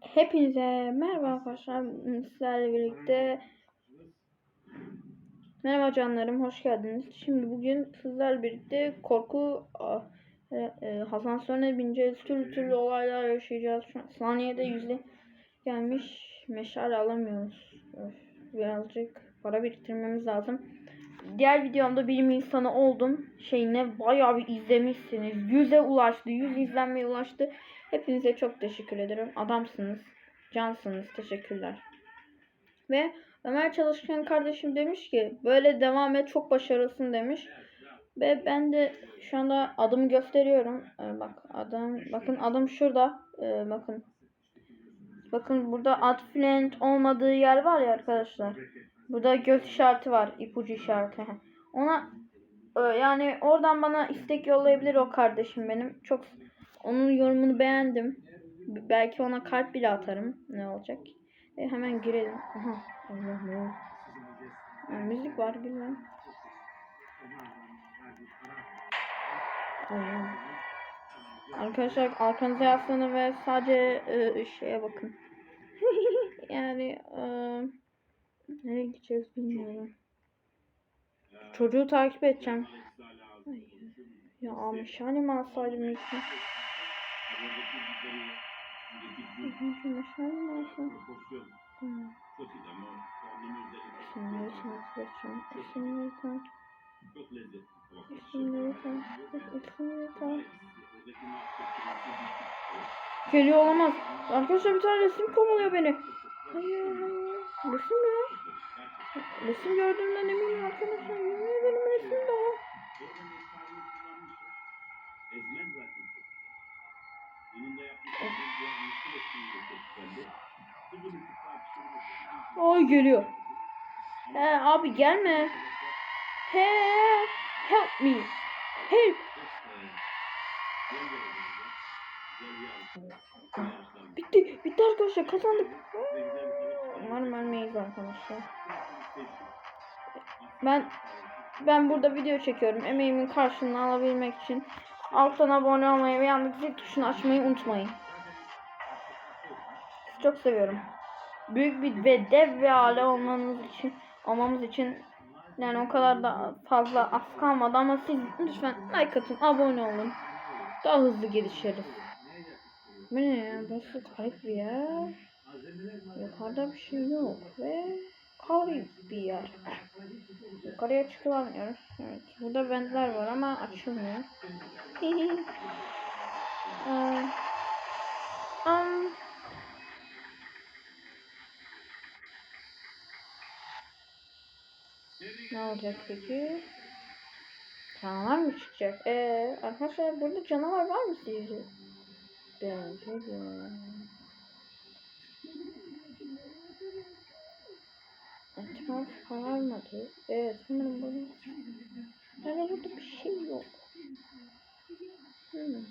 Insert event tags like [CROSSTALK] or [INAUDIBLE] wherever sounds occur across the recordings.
Hepinize merhaba arkadaşlar. Sizlerle birlikte Merhaba canlarım, hoş geldiniz. Şimdi bugün sizlerle birlikte korku e, e, asansörüne bineceğiz. Türlü türlü olaylar yaşayacağız. Şu an saniyede yüzde gelmiş. Meşale alamıyoruz. Birazcık para biriktirmemiz lazım. Diğer videomda bilim insanı oldum. Şeyine bayağı bir izlemişsiniz. Yüze ulaştı. Yüz izlenmeye ulaştı. Hepinize çok teşekkür ederim. Adamsınız. Cansınız. Teşekkürler. Ve Ömer Çalışkan kardeşim demiş ki böyle devam et çok başarılısın demiş. Ve ben de şu anda adımı gösteriyorum. Ee, bak adam bakın adım şurada. Ee, bakın. Bakın burada ad flint olmadığı yer var ya arkadaşlar. Burada göz işareti var. ipucu işareti. [LAUGHS] Ona e, yani oradan bana istek yollayabilir o kardeşim benim. Çok onun yorumunu beğendim. Belki ona kalp bile atarım. Ne olacak? E, hemen girelim. Aha. Allah ne? Ha, müzik var bilmem. Allah. Arkadaşlar arkanıza yaslanın ve sadece e, şeye bakın. [LAUGHS] yani e, nereye gideceğiz bilmiyorum. Çocuğu takip edeceğim. Ay, Ya meşale mi alsaydım mi takip edeceğim. İsimleri takip İsimleri takip İsimleri takip Geliyor olamaz. Arkadaşlar bir tane resim kovalıyor beni. Hayır hayır. Resim ya. Resim gördüğümden eminim arkadaşlar. Yemin benim resim Ay geliyor. He abi gelme. He help me. Help. Bitti. Bitti arkadaşlar kazandık. Umarım ölmeyiz arkadaşlar. Ben ben burada video çekiyorum. Emeğimin karşılığını alabilmek için alttan abone olmayı ve yandaki zil tuşunu açmayı unutmayın. Çok seviyorum. Büyük bir ve dev bir aile olmanız için olmamız için yani o kadar da fazla az kalmadı ama siz lütfen like atın, abone olun. Daha hızlı gelişiriz. Bu ne ya? Burası garip bir yer. Yukarıda bir şey yok ve garip bir yer. Yukarıya çıkılamıyoruz. Evet. Burada ventler var ama açılmıyor. Ee, um, ne olacak peki? Canavar mı çıkacak? Ee, arkadaşlar burada canavar var mı sizce? Bence de. Etraf kararmadı. Evet, hemen bunu. Yani burada bir şey yok. Hmm.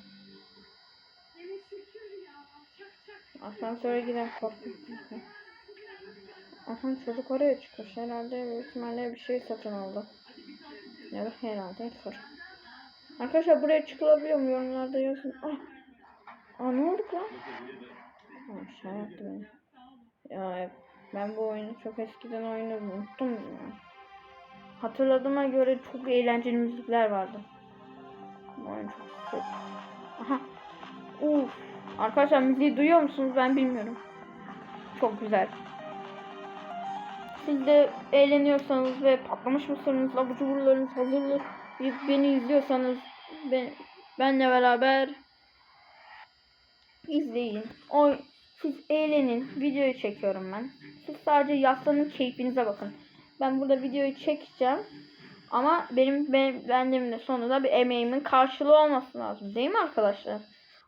Asansöre giden korktum. Aha çocuk oraya çıkmış. Herhalde büyük ihtimalle bir şey satın aldı. Ya da herhalde kır. Arkadaşlar buraya çıkılabiliyor mu? Yorumlarda yazın. Ah. Aa ne oldu lan? Ha, şey yaptı beni. Ya ben bu oyunu çok eskiden oynadım. Unuttum ya. Hatırladığıma göre çok eğlenceli müzikler vardı. Bu oyun çok sık. Aha. Uf. Arkadaşlar müziği duyuyor musunuz? Ben bilmiyorum. Çok güzel. Siz de eğleniyorsanız ve patlamış mısırınız, abur cuburlarınız hazırlı beni izliyorsanız ben, benle beraber izleyin. O siz eğlenin. Videoyu çekiyorum ben. Siz sadece yaslanın keyfinize bakın. Ben burada videoyu çekeceğim. Ama benim, benim de sonunda bir emeğimin karşılığı olması lazım. Değil mi arkadaşlar?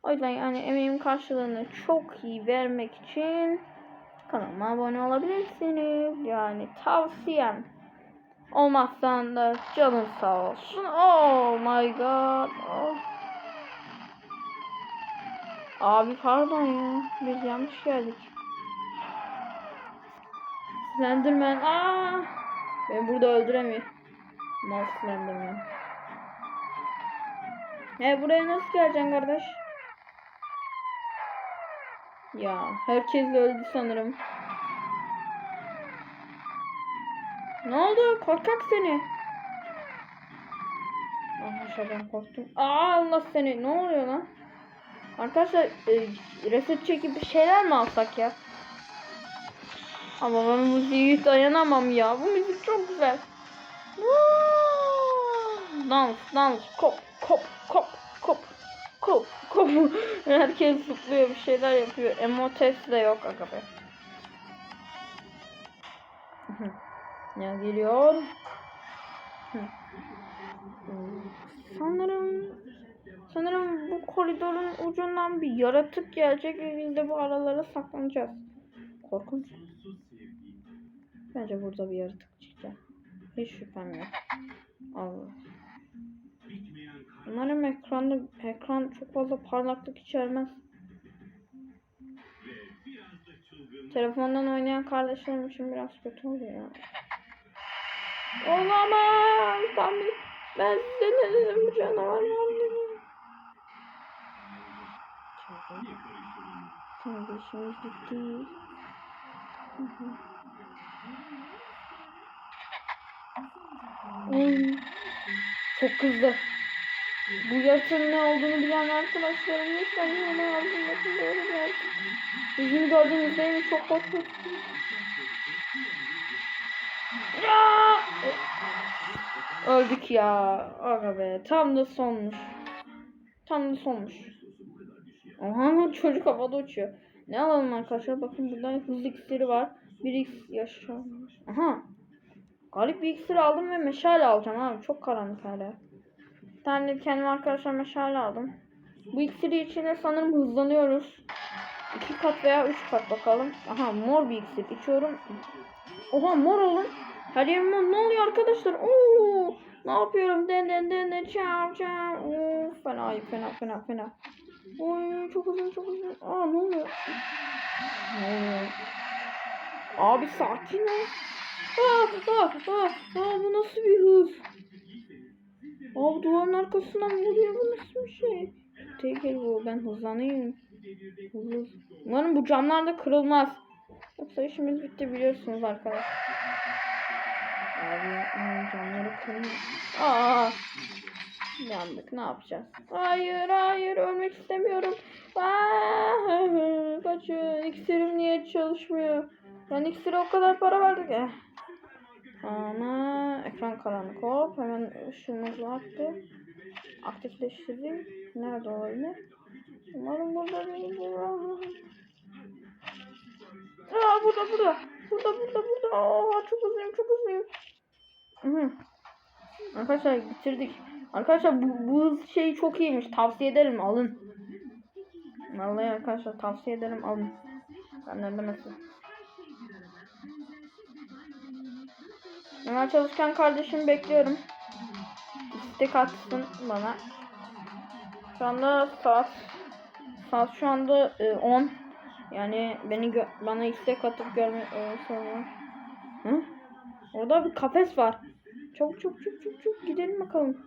O yüzden yani emeğimin karşılığını çok iyi vermek için kanalıma abone olabilirsiniz. Yani tavsiyem. Olmazsan da canın sağ olsun. Oh my god. Oh. Abi pardon ya. Biz yanlış geldik. Slenderman. Aa! Ben burada öldüremiyor. Mal Slenderman. E buraya nasıl geleceksin kardeş? Ya herkes öldü sanırım. Ne oldu? Korkak seni. Arkadaşlar ben korktum. Aa Allah seni. Ne oluyor lan? Arkadaşlar e, reset çekip bir şeyler mi alsak ya? Ama ben müziği dayanamam ya. Bu müzik çok güzel. Dans, dans, kop, kop, kop, kop, kop. Herkes zıplıyor, bir şeyler yapıyor. Emotes de yok aga be. Ya geliyor. Sanırım sanırım bu koridorun ucundan bir yaratık gelecek ve biz de bu aralara saklanacağız. Korkunç. Bence burada bir yaratık çıkacak. Hiç şüphem yok. Allah. Umarım ekranda ekran çok fazla parlaklık içermez. Telefondan oynayan kardeşlerim için biraz kötü oluyor ya. Olamaz. Ben, ben size ne dedim canavar dedim. Şimdi işimiz. Çok kızdı. Bu yaratığın ne olduğunu bilen arkadaşlarım lütfen yoruma yazın. Bakın böyle bir yaratık. Yüzünü gördüğünüzde evi çok korkunç. Ya! Öldük ya. Aga be. Tam da sonmuş. Tam da sonmuş. Aha çocuk havada uçuyor. Ne alalım arkadaşlar? Bakın burada hız iksiri var. 1x yaşam. Aha. Garip bir iksir aldım ve meşale alacağım abi. Çok karanlık hala. Tane de kendime arkadaşlar meşale aldım. Bu iksiri içine sanırım hızlanıyoruz. İki kat veya üç kat bakalım. Aha mor bir iksir içiyorum. Oha mor olun. Her yerim mor. Ne oluyor arkadaşlar? Oo, ne yapıyorum? Den den den den çav çav. Oo, fena fena fena fena. Oy çok uzun çok uzun. Aa ne oluyor? Ne oluyor? Abi sakin ol. Aa, aa, aa, aa, bu nasıl bir hız? Abi duvarın arkasından vuruyor bu nasıl bir şey? Tehlikeli bu ben hızlanayım. Hız. Umarım bu camlar da kırılmaz. Yoksa işimiz bitti biliyorsunuz arkadaşlar. Abi yapmayın camları kırılmaz. Aa, yandık ne yapacağız? Hayır hayır ölmek istemiyorum. Aa, [LAUGHS] kaçın iksirim niye çalışmıyor? Ben iksire o kadar para verdik. Eh. Ama ekran karanlık hop hemen ışığımız attı. Aktifleştirdim. Nerede olabilir? Umarım burada değildir. Aa burada burada. Burada burada burada. Aa çok hızlıyım çok hızlıyım. Hı. Arkadaşlar bitirdik. Arkadaşlar bu, bu şey çok iyiymiş. Tavsiye ederim alın. Vallahi arkadaşlar tavsiye ederim alın. Benden demesin. Hemen çalışkan kardeşimi bekliyorum. İstek atsın bana. Şu anda saat saat şu anda e, 10. Yani beni bana istek atıp görme e, sonra. Hı? Orada bir kafes var. Çok çok çok çok çok gidelim bakalım.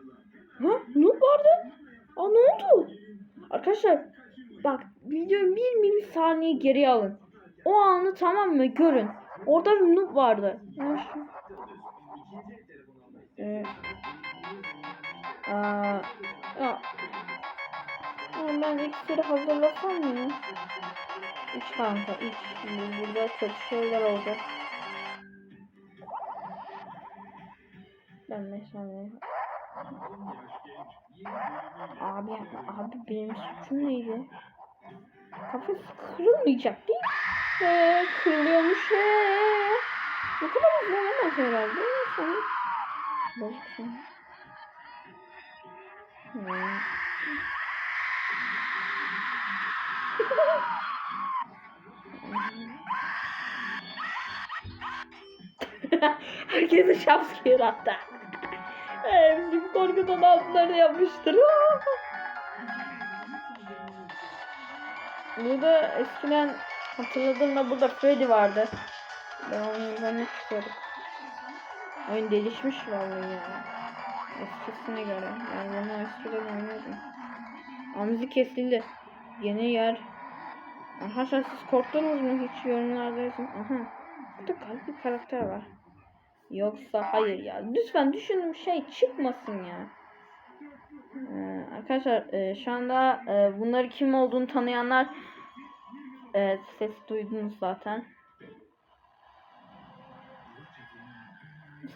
Ha? Ne vardı? Aa ne oldu? Arkadaşlar bak videoyu bir milisaniye geri alın. O anı tamam mı görün. Orada bir noob vardı. Ya şu- Ee, aa, ya. Ya ben iksiri hazırlasam mı? İç kanka iç. Şimdi burada kötü şeyler olacak. Ben mesela Abi abi benim suçum neydi? Kafası kırılmayacak değil mi? Ee, kırılıyormuş ee. Ne kadar hızlı herhalde. Sonra sonra. Hmm. [LAUGHS] Herkese şapskir attı. Ee, bizim korkudan altları yapmıştır. [LAUGHS] burada eskiden hatırladığımda burada Freddy vardı. Ben onun üzerine çıkıyorduk. Oyun gelişmiş vallahi ya. Eskisine göre. Yani bunu eskiden oynuyordum. Ama müzik kesildi. Yeni yer. Arkadaşlar siz korktunuz mu hiç yorumlarda yazın. Aha. Burada garip bir karakter var. Yoksa hayır ya. Lütfen düşündüğüm şey çıkmasın ya. Ee, arkadaşlar e, şu anda e, bunları kim olduğunu tanıyanlar e, ses duydunuz zaten.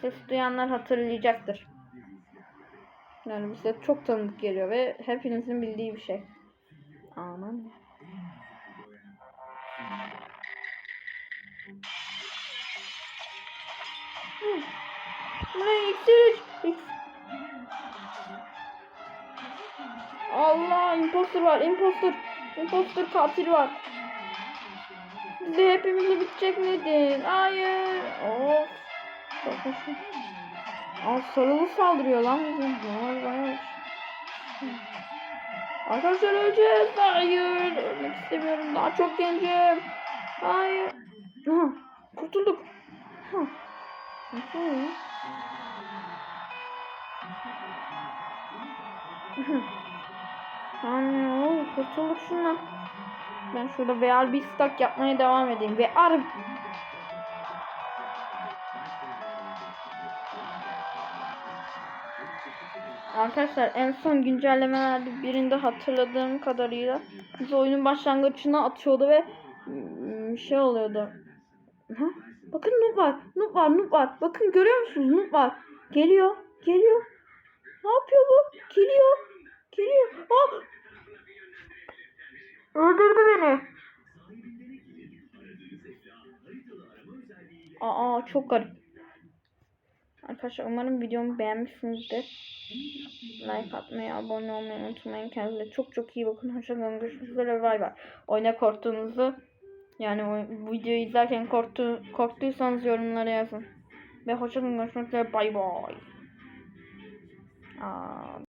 Ses duyanlar hatırlayacaktır. Yani bize çok tanıdık geliyor ve hepinizin bildiği bir şey. Aman. Hı. Bu ne? İksir Allah imposter var imposter. Imposter katil var. Bizi hepimizi bitecek nedir? Hayır. Of. Hoşum. Aa sarılı saldırıyor lan bizim. Vay vay. Arkadaşlar öleceğiz. Hayır. Ölmek istemiyorum. Daha çok gencim. Hayır. Aha, kurtulduk. Ha. Nasıl oluyor? Anne oğlum kurtulduk şundan. Ben şurada VR bir stack yapmaya devam edeyim. VR Arkadaşlar en son güncellemelerde birinde hatırladığım kadarıyla bizi oyunun başlangıcına atıyordu ve şey oluyordu. Ha? Bakın noob var. Noob var. Noob var. Bakın görüyor musunuz? Noob var. Geliyor. Geliyor. Ne yapıyor bu? Geliyor. Geliyor. Ah! Öldürdü beni. Aa çok garip. Arkadaşlar umarım videomu beğenmişsinizdir. Like atmayı, abone olmayı unutmayın. Kendinize çok çok iyi bakın. Hoşçakalın. Görüşmek üzere. Bay bay. Oyuna korktuğunuzu yani bu videoyu izlerken korktu, korktuysanız yorumlara yazın. Ve hoşçakalın. Görüşmek üzere. Bay bay. Aa,